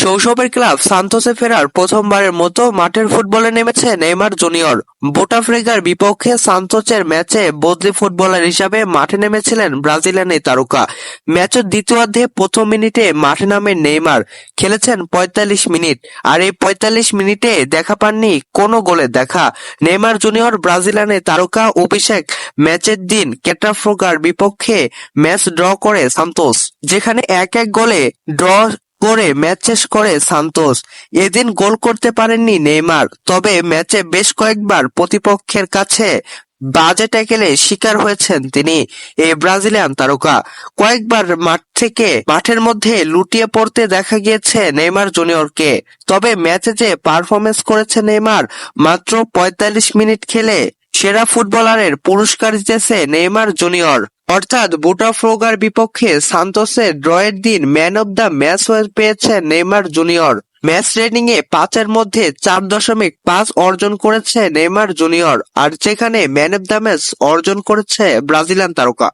শৈশবের ক্লাব সান্তোসে ফেরার প্রথমবারের মতো মাঠের ফুটবলে নেমেছে নেইমার জুনিয়র। বোটাফ্রিকার বিপক্ষে সান্তোসের ম্যাচে বদলি ফুটবলার হিসাবে মাঠে নেমেছিলেন ব্রাজিলিয়ান এই তারকা। ম্যাচের দ্বিতীয়ার্ধে প্রথম মিনিটে মাঠে নামেন নেইমার। খেলেছেন পঁয়তাল্লিশ মিনিট। আর এই পঁয়তাল্লিশ মিনিটে দেখা পাননি কোনো গোলের দেখা। নেইমার জুনিয়র ব্রাজিলিয়ানের তারকা অভিষেক ম্যাচের দিন কেটাফ্রোগার বিপক্ষে ম্যাচ ড্র করে সান্তোস, যেখানে এক এক গোলে ড্র করে ম্যাচ শেষ করে সান্তোস। এদিন গোল করতে পারেননি নেইমার, তবে ম্যাচে বেশ কয়েকবার প্রতিপক্ষের কাছে বাজে ট্যাকেলে শিকার হয়েছেন তিনি। এই ব্রাজিলিয়ান তারকা। কয়েকবার মাঠ থেকে মাঠের মধ্যে লুটিয়ে পড়তে দেখা গিয়েছে নেইমার জুনিয়রকে। তবে ম্যাচে যে পারফরমেন্স করেছে নেইমার, মাত্র পঁয়তাল্লিশ মিনিট খেলে সেরা ফুটবলারের পুরস্কার জিতেছে নেইমার জুনিয়র। অর্থাৎ বুটাফ্রোগার বিপক্ষে সান্তোসের ড্রয়ের দিন ম্যান অব দ্য ম্যাচ পেয়েছেন নেইমার জুনিয়র। ম্যাচ রেটিং এ পাঁচের মধ্যে চার দশমিক পাঁচ অর্জন করেছে নেইমার জুনিয়র, আর যেখানে ম্যান অব দ্য ম্যাচ অর্জন করেছে ব্রাজিলিয়ান তারকা।